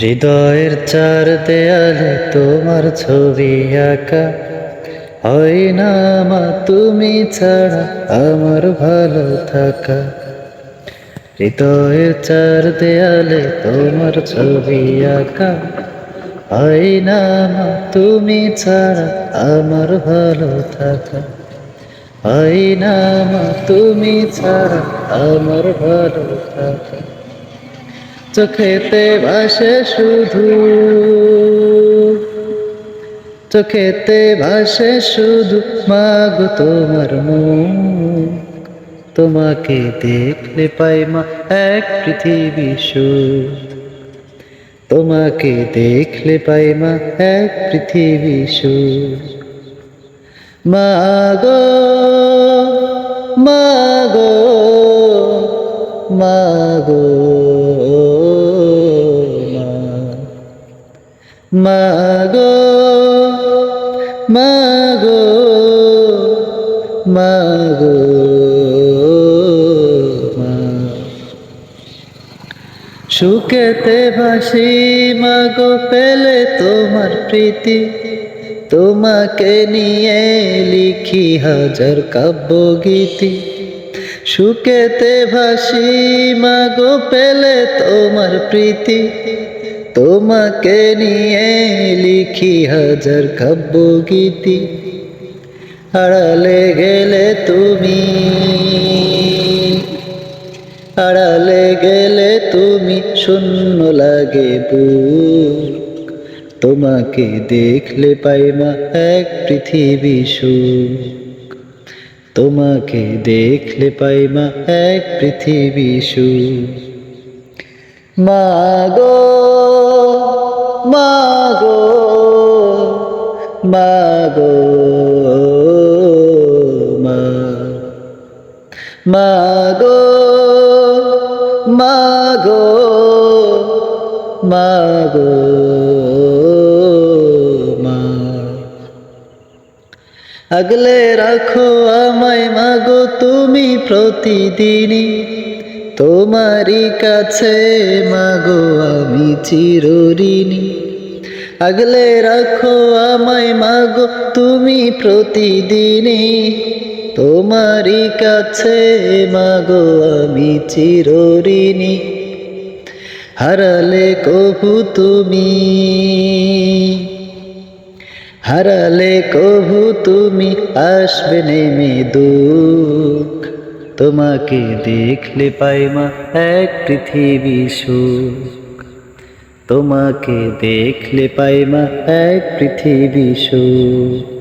হৃদয়ের চার দেয়ালে তোমার ছবি আঁকা। হয় না মা, তুমি ছাড়া আমার ভালো থাকা। হৃদয়ের চার দেয়ালে তোমার ছবি আঁকা। হয় না মা, তুমি ছাড়া আমার ভালো থাকা। হয় না মা, তুমি ছাড়া আমার ভালো থাকা। চোখেতে ভাসে শুধু। চোখেতে ভাসে শুধু, মাগো তোমার তোমাকে দেখলে পাই মা এক পৃথিবী সুখ। তোমাকে দেখলে পাই মা এক পৃথিবী সুখ। মাগো মাগো মাগো মাগো মাগো মাগো সুখেতে ভাসি মাগো, পেলে তোমার প্রীতি। তোমাকে নিয়ে লিখি হাজার কাব্য গীতি সুখেতে ভাসি মাগো, পেলে তোমার প্রীতি। তোমাকে নিয়ে লিখি হাজার কাব্য গীতি আড়ালে গেলে তুমি, আড়ালে গেলে তুমি শূন্য লাগে বুক। তোমাকে দেখলে পাই মা এক পৃথিবী সুখ। তোমাকে দেখলে পাই মা এক পৃথিবী সুখ। মাগো মাগো মাগো মা মাগো মাগো মাগো আগলে রাখো আমায় মাগো তুমি প্রতিদিনই তোমারই কাছে মাগো আমি চিরঋণী। আগলে রাখো আমায় মাগো তুমি প্রতিদিনই। তোমারই কাছে মাগো আমি চিরঋণী। হারালে কভু তুমি। হারালে কভু তুমি, আসবে নেমে দুঃখ। তোমাকে দেখলে পাই মা এক পৃথিবী সুখ। তোমাকে দেখলে পাই মা এক পৃথিবী সুখ।